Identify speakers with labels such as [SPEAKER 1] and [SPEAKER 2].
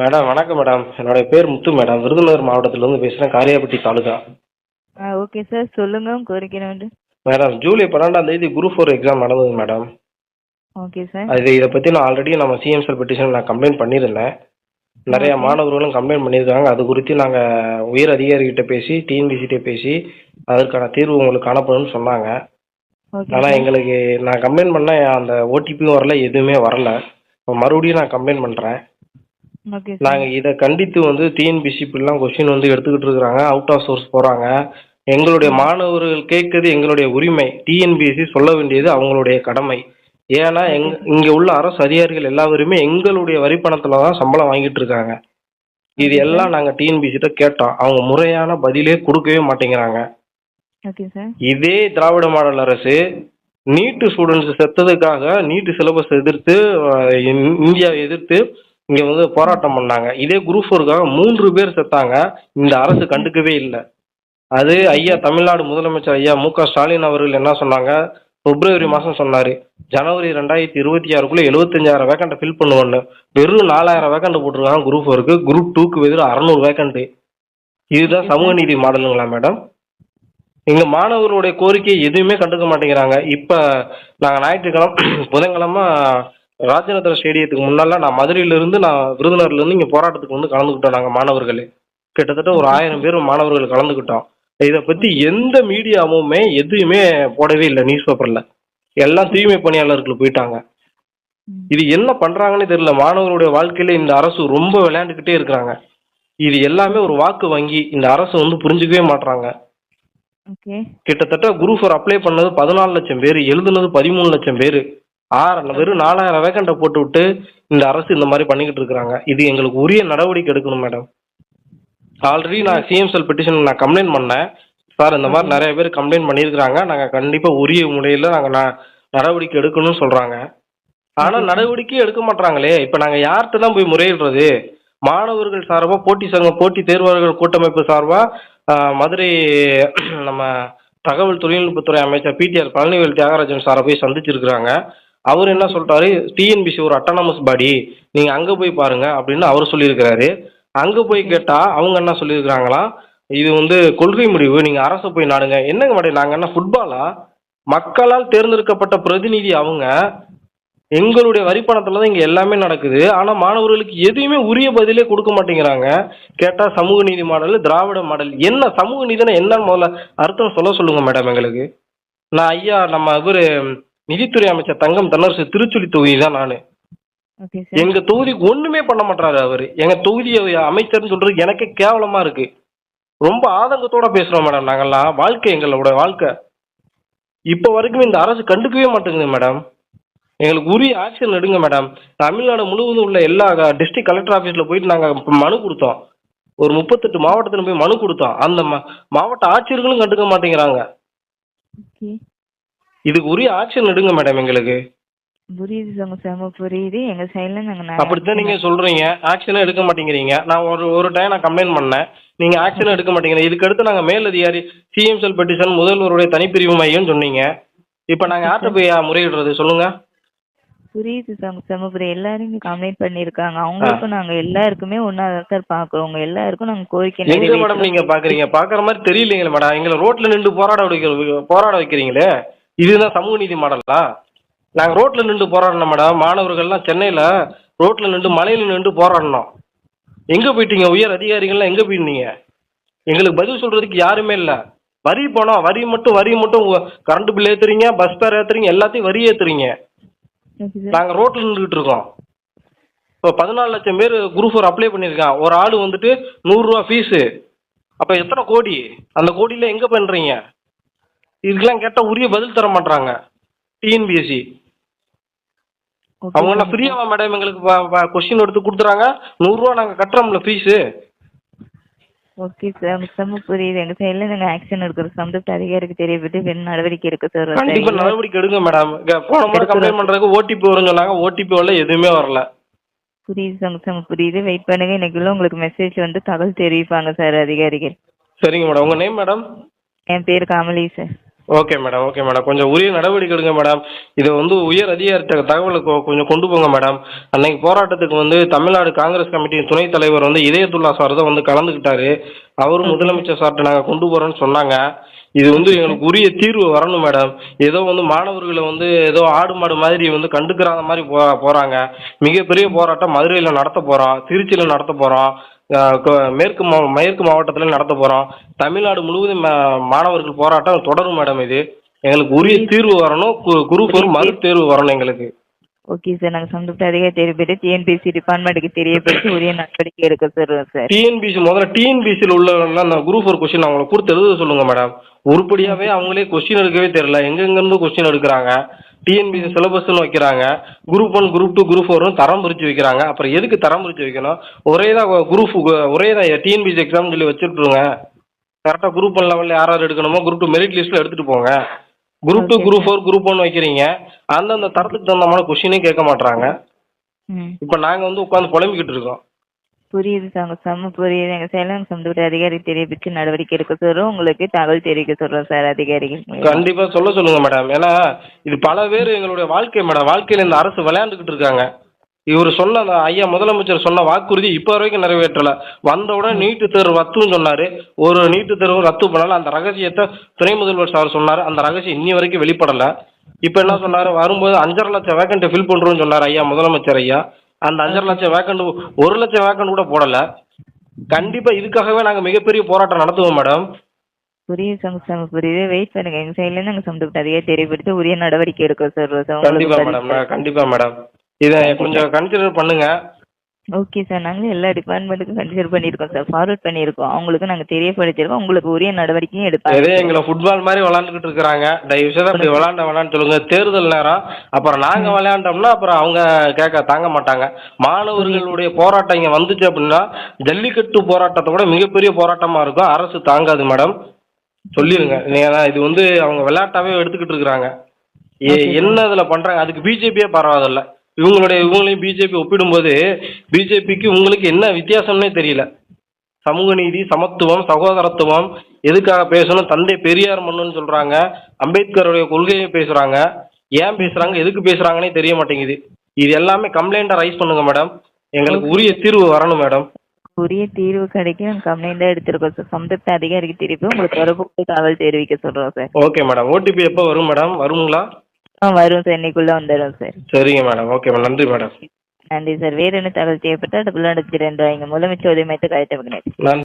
[SPEAKER 1] Madam வணக்கம் madam. என்னுடைய பேர் முத்து மேடம். விருதுநகர் மாவட்டத்திலேருந்து பேசுகிறேன் காரியாபட்டி தாலுகா.
[SPEAKER 2] ஆ ஓகே சார். சொல்லுங்கள் உங்கள் கோரிக்கை என்னவென்று
[SPEAKER 1] மேடம் ஜூலை பன்னெண்டாம் தேதி குரூப் ஃபோர் எக்ஸாம் நடந்தது மேடம்.
[SPEAKER 2] Okay sir.
[SPEAKER 1] அது இதை பற்றி நான் ஆல்ரெடி நம்ம சிஎம்சல் பெட்டிஷன் நான் கம்ப்ளைண்ட் பண்ணியிருந்தேன். நிறைய. மாணவர்களும் கம்ப்ளைண்ட் பண்ணியிருக்காங்க. அது குறித்து நாங்கள் உயர் அதிகாரிகிட்ட பேசி டிஎன்பிசிட்ட பேசி அதற்கான தீர்வு உங்களுக்கு காணப்படும்னு சொன்னாங்க.
[SPEAKER 2] ஓகே
[SPEAKER 1] ஆனால்
[SPEAKER 2] சார்.
[SPEAKER 1] எங்களுக்கு நான் கம்ப்ளைண்ட் பண்ண அந்த ஓடிபியும் வரல எதுவுமே வரல. இப்போ மறுபடியும் நான் கம்ப்ளைண்ட் பண்ணுறேன் நாங்கள் இதை கண்டித்து வந்து டிஎன்பிசி இப்படிலாம் கொஸ்டின் வந்து எடுத்துக்கிட்டு இருக்கிறாங்க. அவுட் ஆஃப் சோர்ஸ் போகிறாங்க எங்களுடைய மாணவர்கள் கேட்கறது எங்களுடைய உரிமை. டிஎன்பிஎஸ்சி சொல்ல வேண்டியது அவங்களுடைய கடமை. ஏன்னா எங் இங்கே உள்ள அரசு அதிகாரிகள் எல்லாருமே எங்களுடைய வரிப்பணத்தில் தான் சம்பளம் வாங்கிட்டு இருக்காங்க. இது எல்லாம் நாங்கள் டிஎன்பிசிட்ட கேட்டோம். அவங்க முறையான பதிலே கொடுக்கவே மாட்டேங்கிறாங்க. இதே திராவிட மாடல் அரசு நீட்டு ஸ்டூடெண்ட்ஸ் செத்ததுக்காக நீட்டு சிலபஸ் எதிர்த்து இந்தியாவை எதிர்த்து இங்க வந்து போராட்டம் பண்ணாங்க. இதே குரூப் ஃபோருக்காக மூன்று பேர் செத்தாங்க. இந்த அரசு கண்டுக்கவே இல்லை. அது ஐயா தமிழ்நாடு முதலமைச்சர் ஐயா மு க ஸ்டாலின் அவர்கள் என்ன சொன்னாங்க? பிப்ரவரி மாதம் சொன்னார். ஜனவரி ரெண்டாயிரத்தி இருபத்தி ஆறுக்குள்ளே எழுபத்தஞ்சாயிரம் வேக்கண்ட்டை ஃபில் பண்ணுவோன்னு. வெறும் நாலாயிரம் வேக்கண்ட் போட்டிருக்காங்க குரூப் ஃபோருக்கு குரூப் டூக்கு வெறும் அறநூறு வேக்கண்ட் இதுதான் சமூக நீதி மாடலுங்களா மேடம் எங்க மாணவர்களுடைய கோரிக்கை எதுவுமே கண்டுக்க மாட்டேங்கிறாங்க. இப்ப நாங்க ஞாயிற்றுக்கிழமை புதன்கிழமை ராஜநகர ஸ்டேடியத்துக்கு முன்னால நான் மதுரையில இருந்து நான் விருதுநகர்ல இருந்து இங்க போராட்டத்துக்கு வந்து கலந்துக்கிட்டோம் நாங்க மாணவர்கள். கிட்டத்தட்ட ஒரு ஆயிரம் பேர் மாணவர்கள் கலந்துக்கிட்டோம் இதை பத்தி எந்த மீடியாவுமே எதுவுமே போடவே இல்லை நியூஸ் பேப்பர்ல எல்லாம் தூய்மை பணியாளர்கள் போயிட்டாங்க. இது என்ன பண்றாங்கன்னு தெரியல. மாணவர்களுடைய வாழ்க்கையில இந்த அரசு ரொம்ப விளையாண்டுக்கிட்டே இருக்கிறாங்க. இது எல்லாமே ஒரு வாக்கு வங்கி. இந்த அரசு வந்து புரிஞ்சுக்கவே மாட்றாங்க.
[SPEAKER 2] ஓகே.
[SPEAKER 1] கிட்டத்தட்ட குரூப் ஃபோர் அப்ளை பண்ணது பதினாலு லட்சம் பேர் எழுதுனது பதிமூணு லட்சம் பேர். ஆறு வெறும் நாலாயிரம் வேக்கண்ட்டை போட்டு விட்டு இந்த அரசு இந்த மாதிரி பண்ணிக்கிட்டு இருக்கிறாங்க. இது எங்களுக்கு உரிய நடவடிக்கை எடுக்கணும் மேடம் ஆல்ரெடி நான் சிஎம்செல் பெட்டிஷன் நான் கம்ப்ளைண்ட் பண்ணேன். சார் இந்த மாதிரி நிறைய பேர் கம்ப்ளைண்ட் பண்ணியிருக்கிறாங்க. நாங்கள் கண்டிப்பாக உரிய முறையில் நாங்கள் நான் நடவடிக்கை எடுக்கணும்னு சொல்கிறாங்க ஆனால் நடவடிக்கை எடுக்க மாட்றாங்களே. இப்போ நாங்கள் யார்கிட்ட தான் போய் முறையிடுறது? மாணவர்கள் சார்பாக போட்டி சங்கம் போட்டி தேர்வாளர்கள் கூட்டமைப்பு சார்பாக மதுரை நம்ம தகவல் தொழில்நுட்பத்துறை அமைச்சர் பிடிஆர் பழனிவேல் தியாகராஜன் சாரை போய் சந்திச்சிருக்கிறாங்க. அவர் என்ன சொல்றாரு? டிஎன்பிசி ஒரு அட்டானமஸ் பாடி நீங்கள் அங்கே போய் பாருங்க அப்படின்னு அவர் சொல்லியிருக்கிறாரு. அங்கே போய் கேட்டால் அவங்க என்ன சொல்லியிருக்கிறாங்களா? இது வந்து கொள்கை முடிவு. நீங்கள் அரசு போய் நாடுங்க. என்னங்க மேடம் நாங்கள் என்ன ஃபுட்பாலா மக்களால் தேர்ந்தெடுக்கப்பட்ட பிரதிநிதி அவங்க. எங்களுடைய வரிப்பணத்தில் தான் இங்கே எல்லாமே நடக்குது. ஆனால் மாணவர்களுக்கு எதையுமே உரிய பதிலே கொடுக்க மாட்டேங்கிறாங்க. கேட்டால் சமூக நீதி மாடல் திராவிட மாடல். என்ன சமூக நீதினா என்னன்னு முதல்ல அர்த்தம் சொல்ல சொல்லுங்க மேடம் எங்களுக்கு. நான் ஐயா நம்ம இவரு நிதித்துறை அமைச்சர் தங்கம் தென்னரசு திருச்சுழி தொகுதி தான் நான். எங்க தொகுதிக்கு ஒண்ணுமே பண்ண மாட்டாரு அவரு. எங்க தொகுதி அமைச்சர்னு சொல்றது எனக்கே கேவலமா இருக்கு. ரொம்ப ஆதங்கத்தோட பேசுறோம் மேடம் நாங்கெல்லாம். வாழ்க்கை எங்களோட வாழ்க்கை. இப்போ வரைக்கும் இந்த அரசு கண்டுக்கவே மாட்டேங்குது மேடம். எங்களுக்கு உரிய ஆக்ஷன் எடுங்க மேடம். தமிழ்நாடு முழுவதும் உள்ள எல்லா டிஸ்ட்ரிக்ட் கலெக்டர் ஆஃபீஸில் போயிட்டு நாங்கள் மனு கொடுத்தோம். ஒரு முப்பத்தெட்டு மாவட்டத்தில் போய் மனு கொடுத்தோம். அந்த மாவட்ட ஆட்சியர்களும் கண்டுக்க மாட்டேங்கிறாங்க. இதுக்கு உரிய ஆக்ஷன் எடுங்க மேடம் எங்களுக்கு.
[SPEAKER 2] புரியுது சார் செம புரியுது. எங்கள் சைடில் நாங்கள்
[SPEAKER 1] அப்படித்தான் நீங்க சொல்றீங்க. ஆக்ஷனும் எடுக்க மாட்டேங்கிறீங்க. நான் ஒரு ஒரு டைம் நான் கம்ப்ளைண்ட் பண்ணேன். நீங்க ஆக்ஷனும் எடுக்க மாட்டேங்கிறீங்க. இதுக்கு அடுத்து நாங்க மேலதிகாரி சிஎம் செல் பெட்டிஷன் முதல்வருடைய தனிப்பிரிவு மையம் சொன்னீங்க. இப்போ நாங்க யார்கிட்ட போய் முறையிடுறது? சொல்லுங்க.
[SPEAKER 2] புரியுது சார் செம புரியுது. எல்லாரும் இங்கே கம்ப்ளைண்ட் பண்ணியிருக்காங்க. அவங்களுக்கும் நாங்கள் எல்லாருக்குமே ஒன்றா தான் சார் பார்க்குறோம் உங்கள் எல்லாருக்கும் நாங்கள் கோரிக்கை
[SPEAKER 1] எங்க மேடம். நீங்க பாக்குறீங்க? பாக்குற மாதிரி தெரியலீங்களே மேடம். எங்களை ரோட்ல நின்று போராட வைக்கிற போராட வைக்கிறீங்களே. இதுதான் சமூக நீதி மாடலா? நாங்க ரோட்ல நின்று போராடணும் மேடம். மாணவர்கள்லாம் சென்னையில ரோட்ல நின்று மலையில நின்று போராடணும் எங்க போயிட்டீங்க? உயர் அதிகாரிகள்லாம் எங்க போயிருந்தீங்க? எங்களுக்கு பதில் சொல்றதுக்கு யாருமே இல்ல. வரி பணம் வரி மட்டும் வரி மட்டும் கரண்ட் பில் ஏத்துறீங்க பஸ் ஃபேர் ஏத்துறீங்க எல்லாத்தையும் வரி ஏத்துறீங்க. நாங்க ரோட்ல நின்றுட்டு இருக்கோம். இப்போ பதினாலு லட்சம் பேர் குரூப் ஃபோர் அப்ளை பண்ணியிருக்கான் ஒரு ஆள் வந்துட்டு நூறுரூவா ஃபீஸு அப்போ எத்தனை கோடி? அந்த கோடியில் எங்கே பண்ணுறீங்க இதுக்கெல்லாம் கேட்டால் உரிய பதில் தர மாட்றாங்க. டிஎன்பிஎஸ்சி அவங்க என்ன. ஃப்ரீயாவா மேடம் எங்களுக்கு கொஸ்டின் எடுத்து கொடுத்துறாங்க. நூறுரூவா நாங்கள் கட்டுறோம்ல ஃபீஸு
[SPEAKER 2] ஓகே சார் செம்ம புரியுது. எங்கள் சைடில் நாங்கள் ஆக்ஷன் எடுக்கிறோம். சம்பந்த அதிகாரிக்கு தெரியப்பட்டு வேணும் நடவடிக்கை எடுக்க சார்
[SPEAKER 1] கண்டிப்பாக நடவடிக்கை எடுங்க மேடம் போன முறை கம்ப்ளைண்ட் பண்ணுறதுக்கு ஓடிபி வரும்னு சொன்னாங்க. ஓடிபி வரல எதுவுமே வரல.
[SPEAKER 2] புரியுது சார் செம்ம புரியுது. வெயிட் பண்ணுங்க இன்னைக்குள்ள உங்களுக்கு மெசேஜ் வந்து தகவல் தெரிவிப்பாங்க சார் அதிகாரிகள்.
[SPEAKER 1] சரிங்க மேடம் உங்கள் நேம் மேடம்
[SPEAKER 2] என் பேர் Kamali sir
[SPEAKER 1] okay madam okay madam கொஞ்சம் உரிய நடவடிக்கை எடுங்க மேடம் இதை வந்து உயர் அதிகாரிட்ட தகவலை கொஞ்சம் கொண்டு போங்க மேடம் அன்னைக்கு போராட்டத்துக்கு வந்து தமிழ்நாடு காங்கிரஸ் கமிட்டியின் துணைத் தலைவர் வந்து இதயத்துல்லா சார் தான் வந்து கலந்துக்கிட்டாரு. அவரும் முதலமைச்சர் சார்கிட்ட நாங்கள் கொண்டு போகிறோன்னு சொன்னாங்க. இது வந்து எங்களுக்கு உரிய தீர்வு வரணும் மேடம் ஏதோ வந்து மாணவர்களை வந்து ஏதோ ஆடு மாடு மாதிரி வந்து கண்டுக்கிறாத மாதிரி போ போகிறாங்க மிகப்பெரிய போராட்டம் மதுரையில் நடத்த போகிறோம் திருச்சியில் நடத்த போகிறோம் மேற்கு மா மேற்கு மாவட்டத்தில் நடத்த போகிறோம் தமிழ்நாடு முழுவதும் மாணவர்கள் போராட்டம் தொடரும் மேடம் இது. எங்களுக்கு உரிய தீர்வு வரணும். குரூப் ஒரு மறு தேர்வு வரணும் எங்களுக்கு.
[SPEAKER 2] ஓகே சார் நாங்கள் சம்பந்தப்பட்ட அதிகாரி தெரியப்படுத்தி டிஎன்பிஎஸ்சி டிபார்ட்மெண்ட்டுக்கு தெரியப்படுத்தி உரிய நடவடிக்கை எடுக்க சொல்கிறோம் சார்
[SPEAKER 1] டிஎன்பிசி முதல்ல டிஎன்பிசியில் உள்ளவங்கலாம் அந்த குரூப் ஒரு கொஸ்டின் அவங்களை கொடுத்து எழுத சொல்லுங்க மேடம் உருப்படியாகவே அவங்களே கொஸ்டின் எடுக்கவே தெரியல. எங்கெங்கேருந்து கொஸ்டின் எடுக்கிறாங்க? டிஎன்பிசி சிலபஸ்னு வைக்கிறாங்க. Group one group two group ஃபோர்னு தரம் பிரித்து வைக்கிறாங்க. அப்புறம் எதுக்கு தரம் பிரித்து வைக்கணும்? ஒரே தான் குரூப் ஒரே தான் டிஎன்பிசி எக்ஸாம் சொல்லி வச்சுட்ருங்க கரெக்டாக குரூப் ஒன் லெவலில் யார் யார் எடுக்கணுமோ குரூப் டூ மெரிட் லிஸ்ட்டில் எடுத்துகிட்டு போங்க. Group two. Group four group one வைக்கிறீங்க. அந்தந்த தரத்துக்கு தகுந்த மாதிரி கொஸ்டினே கேட்க மாட்றாங்க.
[SPEAKER 2] ம்.
[SPEAKER 1] இப்போ நாங்கள் வந்து உட்காந்து புலம்பிக்கிட்டு இருக்கோம்.
[SPEAKER 2] புரியுது சார் உங்கள் செம்ம புரியுது. எங்கள் சேலம் சம்பந்தப்பட்ட அதிகாரி தெரியப்படுத்தி நடவடிக்கை எடுக்க சொல்றோம். உங்களுக்கு தகவல் தெரிவிக்க சொல்றோம் சார் அதிகாரிகள்
[SPEAKER 1] கண்டிப்பா சொல்ல சொல்லுங்க மேடம். ஏன்னா இது பல பேர் எங்களுடைய வாழ்க்கை மேடம். வாழ்க்கையில இந்த அரசு விளையாண்டுக்கிட்டு இருக்காங்க. இவர் சொன்ன அந்த ஐயா முதலமைச்சர் சொன்ன வாக்குறுதி இப்போ வரைக்கும் நிறைவேற்றல. வந்தவுடன் நீட்டு தேர்வு ரத்துன்னு சொன்னாரு. ஒரு நீட்டு தேர்வு ரத்து பண்ணல. அந்த ரகசியத்தை துணை முதல்வர் சார் சொன்னாரு. அந்த ரகசியம் இன்னி வரைக்கும் வெளிப்படல. இப்போ என்ன சொன்னாரு? வரும்போது அஞ்சரை லட்சம் வேக்கண்ட் ஃபில் பண்றோம்னு சொன்னாரு ஐயா முதலமைச்சர் ஐயா. அந்த அஞ்சரை லட்சம் வேக்கண்ட் ஒரு லட்சம் வேக்கண்ட் கூட போடல. கண்டிப்பா இதுக்காகவே நாங்க மிகப்பெரிய போராட்டம் நடத்துவோம் மேடம்.
[SPEAKER 2] புரியுது சார் செம்ம புரியுது. வெயிட் பண்ணுங்க. எங்கள் சைட்லேருந்து நாங்கள் சம்பந்தப்பட்ட அதிகாரி தெரியப்படுத்தி உரிய நடவடிக்கை எடுக்க சொல்கிறோம் சார்
[SPEAKER 1] கண்டிப்பா மேடம். கண்டிப்பா மேடம். இதை கொஞ்சம் கன்சிடர் பண்ணுங்க.
[SPEAKER 2] ஓகே சார் நாங்களும் எல்லா டிபார்ட்மெண்ட்டுக்கும் கன்சிடர் பண்ணியிருக்கோம் சார் ஃபார்வர்ட் பண்ணியிருக்கோம். அவங்களுக்கு நாங்கள் தெரியப்படுத்தியிருக்கோம். உங்களுக்கு உரிய நடவடிக்கையும் எடுப்பாங்க
[SPEAKER 1] எங்களை ஃபுட்பால் மாதிரி விளாண்டுக்கிட்டு இருக்கிறாங்க. தயவு செய்து அப்படி விளாண்ட வேணாம்னு சொல்லுங்க. தேர்தல் நேரம். அப்புறம் நாங்க விளையாண்டோம்னா அப்புறம் அவங்க கேட்க தாங்க மாட்டாங்க. மாணவர்களுடைய போராட்டம் இங்க வந்துச்சு அப்படின்னா ஜல்லிக்கட்டு போராட்டத்தை விட மிகப்பெரிய போராட்டமா இருக்கும். அரசு தாங்காது மேடம். சொல்லிருங்க. ஏன்னா இது வந்து அவங்க விளையாட்டாவே எடுத்துக்கிட்டு இருக்கிறாங்க. என்ன இதுல பண்றாங்க? அதுக்கு பிஜேபியே பரவாயில்ல. இவங்களுடைய இவங்களையும் பிஜேபி ஒப்பிடும்போது பிஜேபிக்கு உங்களுக்கு என்ன வித்தியாசம்னே தெரியல. சமூக நீதி சமத்துவம் சகோதரத்துவம் எதுக்காக பேசணும் தந்தை பெரியார் மண்ணுன்னு சொல்றாங்க அம்பேத்கருடைய கொள்கையை பேசுறாங்க ஏன் பேசுறாங்க எதுக்கு பேசுறாங்கன்னே தெரிய மாட்டேங்குது. இது எல்லாமே கம்ப்ளைண்ட்டை ரைஸ் பண்ணுங்க மேடம் எங்களுக்கு உரிய தீர்வு வரணும் மேடம்
[SPEAKER 2] உரிய தீர்வு கிடைக்கும். கம்ப்ளைண்ட் எடுத்திருக்கோம் சார் சம்பந்தப்பட்ட அதிகாரிக்கு திருப்பி உங்களுக்கு தொடர்பு தகவல் தெரிவிக்க சொல்கிறோம் சார்
[SPEAKER 1] ஓகே மேடம் ஓடிபி எப்போ வரும் மேடம் வருங்களா?
[SPEAKER 2] ஆ வரும் சார் இன்னைக்குள்ளே வந்துடும் சார்.
[SPEAKER 1] சரிங்க மேடம். Okay madam. நன்றி மேடம்.
[SPEAKER 2] நன்றி சார். வேறு என்ன தகவல் தேவைப்பட்டால் டபுள் அடுத்து ரெண்டு வாங்க முதலமைச்சர் உதவி மையத்துக்கு அழைத்த
[SPEAKER 1] நன்றி.